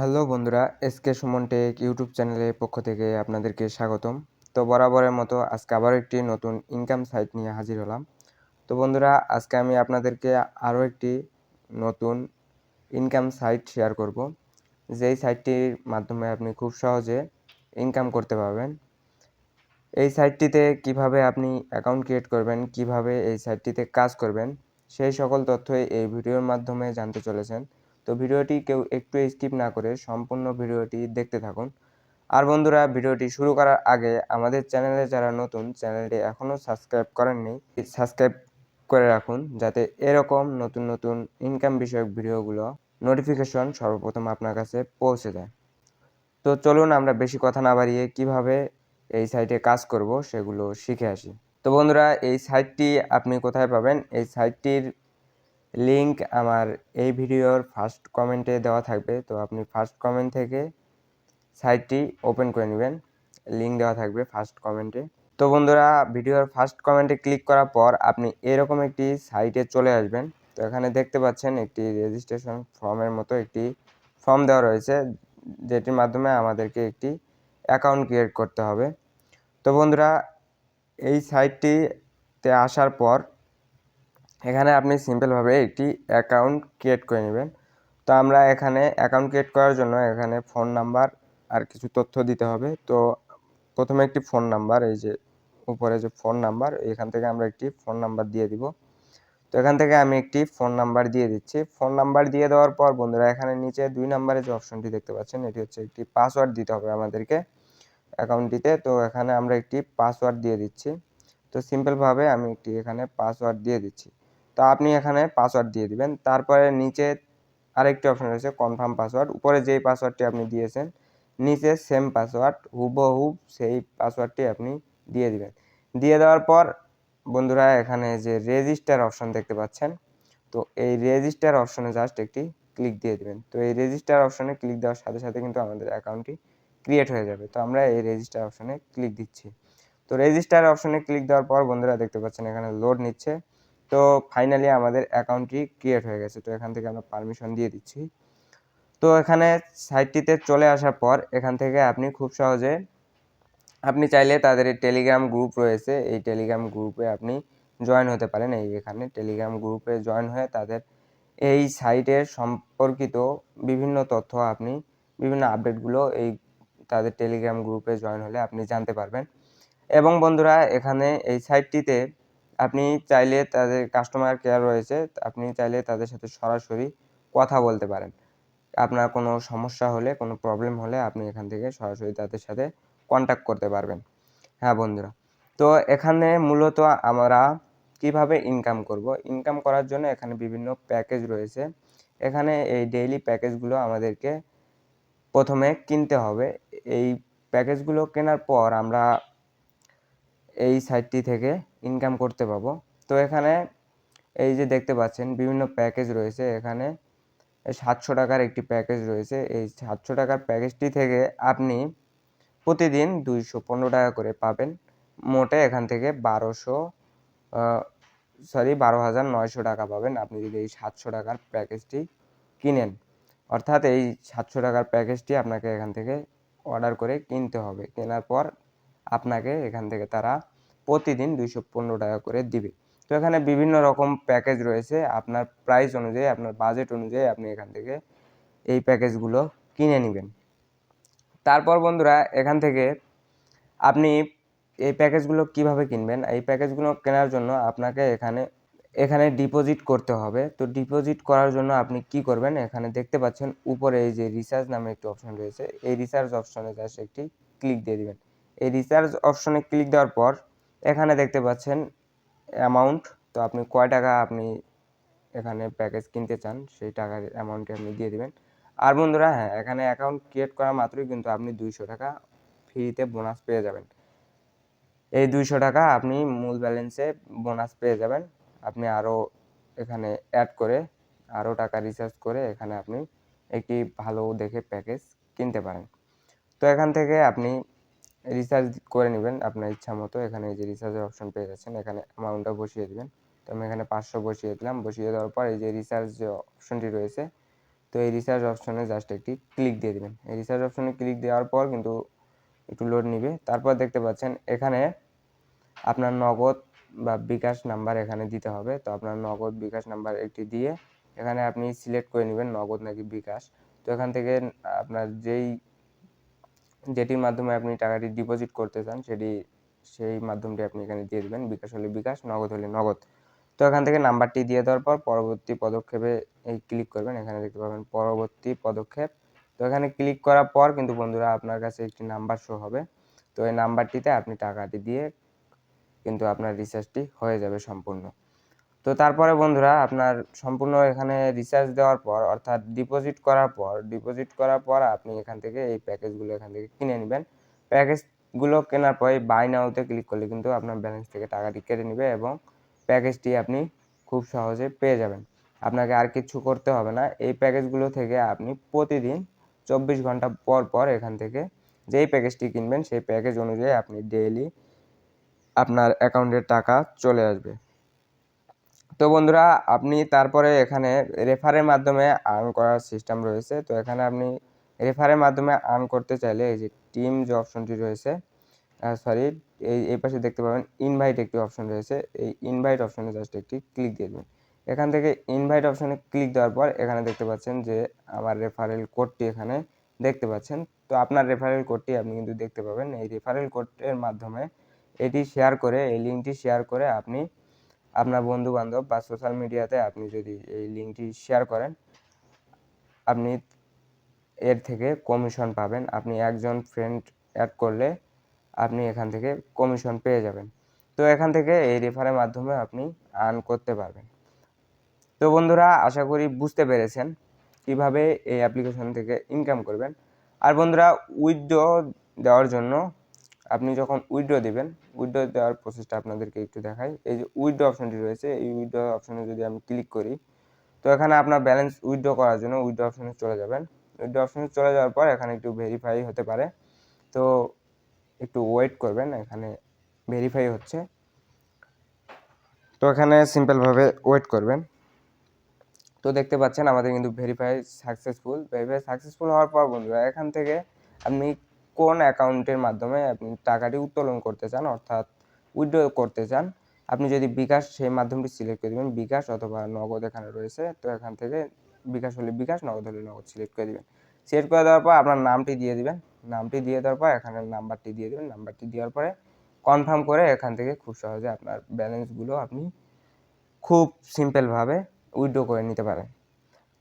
Hello বন্ধুরা SK Suman take YouTube চ্যানেলের পক্ষ থেকে আপনাদেরকে স্বাগতম। তো বরাবরের মতো আজকে আবারও একটি নতুন ইনকাম সাইট নিয়ে হাজির হলাম। তো বন্ধুরা, আজকে আমি আপনাদেরকে আরও একটি নতুন ইনকাম সাইট শেয়ার করব। যেই সাইটটির মাধ্যমে আপনি খুব সহজে ইনকাম করতে পারবেন। এই সাইটটিতে কীভাবে আপনি অ্যাকাউন্ট ক্রিয়েট করবেন, কীভাবে এই সাইটটিতে কাজ করবেন, সেই সকল তথ্যই এই ভিডিওর মাধ্যমে জানতে চলেছেন। তো ভিডিওটি কেউ একটু স্কিপ না করে সম্পূর্ণ ভিডিওটি দেখতে থাকুন। আর বন্ধুরা, ভিডিওটি শুরু করার আগে আমাদের চ্যানেলে যারা নতুন, চ্যানেলটি এখনও সাবস্ক্রাইব করেননি সাবস্ক্রাইব করে রাখুন যাতে এরকম নতুন নতুন ইনকাম বিষয়ক ভিডিওগুলো নোটিফিকেশন সর্বপ্রথম আপনার কাছে পৌঁছে যায়। তো চলুন আমরা বেশি কথা না বাড়িয়ে কীভাবে এই সাইটে কাজ করব সেগুলো শিখে আসি। তো বন্ধুরা, এই সাইটটি আপনি কোথায় পাবেন? এই সাইটটির লিংক আমার এই ভিডিওর ফার্স্ট কমেন্টে দেওয়া থাকবে। তো আপনি ফার্স্ট কমেন্ট থেকে সাইটটি ওপেন করে নেবেন। লিঙ্ক দেওয়া থাকবে ফার্স্ট কমেন্টে তো বন্ধুরা, ভিডিওর ফার্স্ট কমেন্টে ক্লিক করার পর আপনি এরকম একটি সাইটে চলে আসবেন। তো এখানে দেখতে পাচ্ছেন একটি রেজিস্ট্রেশন ফর্মের মতো একটি ফর্ম দেওয়া রয়েছে, যেটির মাধ্যমে আমাদেরকে একটি অ্যাকাউন্ট ক্রিয়েট করতে হবে। তো বন্ধুরা, এই সাইটটিতে আসার পর এখানে আপনি সিম্পলভাবে একটি অ্যাকাউন্ট ক্রিয়েট করে নেবেন। তো আমরা এখানে অ্যাকাউন্ট ক্রিয়েট করার জন্য এখানে ফোন নাম্বার আর কিছু তথ্য দিতে হবে। তো প্রথমে একটি ফোন নাম্বার, এই যে উপরে যে ফোন নাম্বার, এখান থেকে আমরা একটি ফোন নাম্বার দিয়ে দিব। তো এখান থেকে আমি একটি ফোন নাম্বার দিয়ে দিচ্ছি। ফোন নাম্বার দিয়ে দেওয়ার পর বন্ধুরা, এখানে নিচে দুই নাম্বারে যে অপশনটি দেখতে পাচ্ছেন, এটি হচ্ছে একটি পাসওয়ার্ড দিতে হবে আমাদেরকে অ্যাকাউন্টটিতে। তো এখানে আমরা একটি পাসওয়ার্ড দিয়ে দিচ্ছি। তো সিম্পলভাবে আমি একটি এখানে পাসওয়ার্ড দিয়ে দিচ্ছি। তো আপনি এখানে পাসওয়ার্ড দিয়ে দিবেন। তারপরে নিচে আরেকটি অপশন রয়েছে কনফার্ম পাসওয়ার্ড উপরে যেই পাসওয়ার্ডটি আপনি দিয়েছেন, নিচে সেম পাসওয়ার্ড হুবহুব সেই পাসওয়ার্ডটি আপনি দিয়ে দিবেন। দিয়ে দেওয়ার পর বন্ধুরা, এখানে যে রেজিস্টার অপশন দেখতে পাচ্ছেন, তো এই রেজিস্টার অপশনে জাস্ট একটি ক্লিক দিয়ে দিবেন। তো এই রেজিস্টার অপশনে ক্লিক দেওয়ার সাথে সাথে কিন্তু আমাদের অ্যাকাউন্টটি ক্রিয়েট হয়ে যাবে। তো আমরা এই রেজিস্টার অপশনে ক্লিক দিচ্ছি। তো রেজিস্টার অপশনে ক্লিক দেওয়ার পর বন্ধুরা, দেখতে পাচ্ছেন এখানে লোড নিচ্ছে। তো ফাইনালি আমাদের অ্যাকাউন্টটি ক্রিয়েট হয়ে গেছে। তো এখান থেকে আমরা পারমিশন দিয়ে দিচ্ছি। তো এখানে সাইটটিতে চলে আসার পর এখান থেকে আপনি খুব সহজে আপনি চাইলে তাদের টেলিগ্রাম গ্রুপ রয়েছে। এই টেলিগ্রাম গ্রুপে আপনি জয়েন হতে পারেন। এই এখানে টেলিগ্রাম গ্রুপে জয়েন হয়ে তাদের এই সাইটের সম্পর্কিত বিভিন্ন তথ্য আপনি, বিভিন্ন আপডেটগুলো এই তাদের টেলিগ্রাম গ্রুপে জয়েন হলে আপনি জানতে পারবেন। এবং বন্ধুরা, এখানে এই সাইটটিতে আপনি চাইলে তাদের কাস্টমার কেয়ার রয়েছে, আপনি চাইলে তাদের সাথে সরাসরি কথা বলতে পারেন। আপনার কোনো সমস্যা হলে, কোনো প্রবলেম হলে আপনি এখান থেকে সরাসরি তাদের সাথে কন্ট্যাক্ট করতে পারবেন। হ্যাঁ বন্ধুরা, তো এখানে মূলত আমরা কীভাবে ইনকাম করব? ইনকাম করার জন্য এখানে বিভিন্ন প্যাকেজ রয়েছে। এখানে এই ডেইলি প্যাকেজগুলো আমাদেরকে প্রথমে কিনতে হবে। এই প্যাকেজগুলো কেনার পর আমরা এই সাইটটি থেকে ইনকাম করতে পাবো। তো এখানে এই যে দেখতে পাচ্ছেন, বিভিন্ন প্যাকেজ রয়েছে। এখানে সাতশো টাকার একটি প্যাকেজ রয়েছে। এই সাতশো টাকার প্যাকেজটি থেকে আপনি প্রতিদিন দুইশো পনেরো টাকা করে পাবেন। মোটে এখান থেকে বারোশো সরি বারো হাজার নয়শো টাকা পাবেন আপনি যদি এই সাতশো টাকার প্যাকেজটি কিনেন। অর্থাৎ এই সাতশো টাকার প্যাকেজটি আপনাকে এখান থেকে অর্ডার করে কিনতে হবে। কেনার পর আপনাকে এখান থেকে তারা প্রতিদিন দুইশো পনেরো টাকা করে দিবে। তো এখানে বিভিন্ন রকম প্যাকেজ রয়েছে। আপনার প্রাইস অনুযায়ী, আপনার বাজেট অনুযায়ী আপনি এখান থেকে এই প্যাকেজগুলো কিনে নেবেন। তারপর বন্ধুরা, এখান থেকে আপনি এই প্যাকেজগুলো কীভাবে কিনবেন? এই প্যাকেজগুলো কেনার জন্য আপনাকে এখানে এখানে ডিপোজিট করতে হবে। তো ডিপোজিট করার জন্য আপনি কি করবেন? এখানে দেখতে পাচ্ছেন উপরে এই যে রিচার্জ নামে একটি অপশন রয়েছে। এই রিচার্জ অপশনে জাস্ট একটি ক্লিক দিয়ে দিবেন। এই রিচার্জ অপশনে ক্লিক দেওয়ার পর এখানে দেখতে পাচ্ছেন অ্যামাউন্ট তো আপনি কয় টাকা আপনি এখানে প্যাকেজ কিনতে চান, সেই টাকার অ্যামাউন্টটি আপনি দিয়ে দেবেন। আর বন্ধুরা হ্যাঁ এখানে অ্যাকাউন্ট ক্রিয়েট করা মাত্রই কিন্তু আপনি দুইশো টাকা ফ্রিতে বোনাস পেয়ে যাবেন। এই দুইশো টাকা আপনি মূল ব্যালেন্সে বোনাস পেয়ে যাবেন। আপনি আরও এখানে অ্যাড করে আরও টাকা রিচার্জ করে এখানে আপনি একটি ভালো দেখে প্যাকেজ কিনতে পারেন। তো এখান থেকে আপনি রিচার্জ করে নেবেন আপনার ইচ্ছা মতো। এখানে এই যে রিচার্জের অপশন পেয়ে যাচ্ছেন, এখানে অ্যামাউন্টটা বসিয়ে দেবেন। তো আমি এখানে পাঁচশো বসিয়ে দিলাম। বসিয়ে দেওয়ার পর এই যে রিচার্জ যে অপশনটি রয়েছে, তো এই রিচার্জ অপশনে জাস্ট একটি ক্লিক দিয়ে দেবেন। এই রিচার্জ অপশনে ক্লিক দেওয়ার পর কিন্তু একটু লোড নিবে। তারপর দেখতে পাচ্ছেন এখানে আপনার নগদ বা বিকাশ নাম্বার এখানে দিতে হবে। তো আপনার নগদ বিকাশ নাম্বার একটি দিয়ে এখানে আপনি সিলেক্ট করে নেবেন নগদ নাকি বিকাশ। তো এখান থেকে আপনার যেই যেটির মাধ্যমে আপনি টাকাটি ডিপোজিট করতে চান, সেটি সেই মাধ্যমটি আপনি এখানে দিয়ে দেবেন। বিকাশ হলে বিকাশ, নগদ হলে নগদ। তো এখান থেকে নাম্বারটি দিয়ে দেওয়ার পর পরবর্তী পদক্ষেপে এই ক্লিক করবেন। এখানে দেখতে পাবেন পরবর্তী পদক্ষেপ। তো এখানে ক্লিক করার পর কিন্তু বন্ধুরা আপনার কাছে একটি নাম্বার শো হবে। তো এই নাম্বারটিতে আপনি টাকাটি দিয়ে কিন্তু আপনার রিচার্জটি হয়ে যাবে সম্পূর্ণ। তো তারপরে বন্ধুরা আপনার সম্পূর্ণ এখানে রিচার্জ দেওয়ার পর, অর্থাৎ ডিপোজিট করার পর ডিপোজিট করার পর আপনি এখান থেকে এই প্যাকেজগুলো এখান থেকে কিনে নেবেন। প্যাকেজগুলো কেনার পরে বাই নাওতে ক্লিক করলে কিন্তু আপনার ব্যালেন্স থেকে টাকাটি কেটে নেবে এবং প্যাকেজটি আপনি খুব সহজে পেয়ে যাবেন। আপনাকে আর কিছু করতে হবে না। এই প্যাকেজগুলো থেকে আপনি প্রতিদিন চব্বিশ ঘণ্টা পর পর এখান থেকে যেই প্যাকেজটি কিনবেন, সেই প্যাকেজ অনুযায়ী আপনি ডেইলি আপনার অ্যাকাউন্টের টাকা চলে আসবে। তো বন্ধুরা, আপনি তারপরে এখানে রেফারের মাধ্যমে আর্ন করার সিস্টেম রয়েছে। তো এখানে আপনি রেফারের মাধ্যমে আর্ন করতে চাইলে এই যে টিম যে অপশনটি রয়েছে সরি এই এই পাশে দেখতে পাবেন ইনভাইট একটি অপশন রয়েছে। এই ইনভাইট অপশনে জাস্ট একটি ক্লিক দিয়ে দেবেন এখান থেকে ইনভাইট অপশনে ক্লিক দেওয়ার পর এখানে দেখতে পাচ্ছেন যে আমার রেফারেল কোডটি এখানে দেখতে পাচ্ছেন। তো আপনার রেফারেল কোডটি আপনি কিন্তু দেখতে পাবেন। এই রেফারেল কোডের মাধ্যমে এটি শেয়ার করে, এই লিঙ্কটি শেয়ার করে আপনি আপনার বন্ধু বান্ধব বা সোশ্যাল মিডিয়াতে আপনি যদি এই লিঙ্কটি শেয়ার করেন, আপনি এর থেকে কমিশন পাবেন। আপনি একজন ফ্রেন্ড অ্যাড করলে আপনি এখান থেকে কমিশন পেয়ে যাবেন। তো এখান থেকে এই রেফারের মাধ্যমে আপনি আর্ন করতে পারবেন। তো বন্ধুরা, আশা করি বুঝতে পেরেছেন কীভাবে এই অ্যাপ্লিকেশন থেকে ইনকাম করবেন। আর বন্ধুরা উইথড্র দেওয়ার জন্য আপনি যখন উইথড্র দেবেন উইথড্র দেওয়ার প্রসেসটা আপনাদেরকে একটু দেখাই। এই যে উইথড্র অপশনটি রয়েছে, এই উইথড্র অপশনে যদি আমি ক্লিক করি, তো এখানে আপনার ব্যালেন্স উইথড্র করার জন্য উইথড্র অপশনে চলে যাবেন। উইথড্র অপশনে চলে যাওয়ার পর এখানে একটু ভেরিফাই হতে পারে। তো একটু ওয়েট করবেন, এখানে ভেরিফাই হচ্ছে। তো এখানে সিম্পলভাবে ওয়েট করবেন। তো দেখতে পাচ্ছেন আমাদের কিন্তু ভেরিফাই সাকসেসফুল ভেরিফাই সাকসেসফুল হওয়ার পর বন্ধুরা, এখান থেকে আপনি কোন অ্যাকাউন্টের মাধ্যমে আপনি টাকাটি উত্তোলন করতে চান, অর্থাৎ উইথড্র করতে চান, আপনি যদি বিকাশ, সেই মাধ্যমটি সিলেক্ট করে দেবেন, বিকাশ অথবা নগদ এখানে রয়েছে, তো এখান থেকে বিকাশ হলে বিকাশ, নগদ হলে নগদ সিলেক্ট করে দেবেন। সিলেক্ট করে দেওয়ার পর আপনার নামটি দিয়ে দিবেন। নামটি দিয়ে দেওয়ার পর এখানে নাম্বারটি দিয়ে দেবেন। নাম্বারটি দেওয়ার পরে কনফার্ম করে এখান থেকে খুব সহজে আপনার ব্যালেন্সগুলো আপনি খুব সিম্পলভাবে উইথড্র করে নিতে পারেন।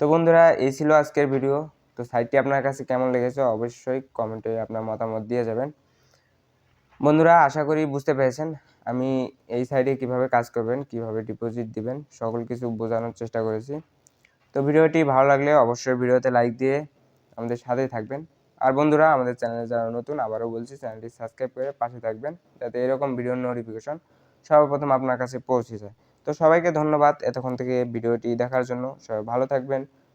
তো বন্ধুরা, এই ছিল আজকের ভিডিও তো সাইটটি আপনার কাছে কেমন লেগেছে অবশ্যই কমেন্টে আপনার মতামত দিয়ে যাবেন। বন্ধুরা, আশা করি বুঝতে পেরেছেন আমি এই সাইডে কীভাবে কাজ করবেন, কীভাবে ডিপোজিট দিবেন, সকল কিছু বোঝানোর চেষ্টা করেছি। তো ভিডিওটি ভালো লাগলে অবশ্যই ভিডিওতে লাইক দিয়ে আমাদের সাথেই থাকবেন। আর বন্ধুরা, আমাদের চ্যানেলে যারা নতুন, আবারও বলছি চ্যানেলটি সাবস্ক্রাইব করে পাশে থাকবেন, যাতে এরকম ভিডিও নোটিফিকেশন সর্বপ্রথম আপনার কাছে পৌঁছে যায়। তো সবাইকে ধন্যবাদ এতক্ষণ থেকে ভিডিওটি দেখার জন্য। সবাই ভালো থাকবেন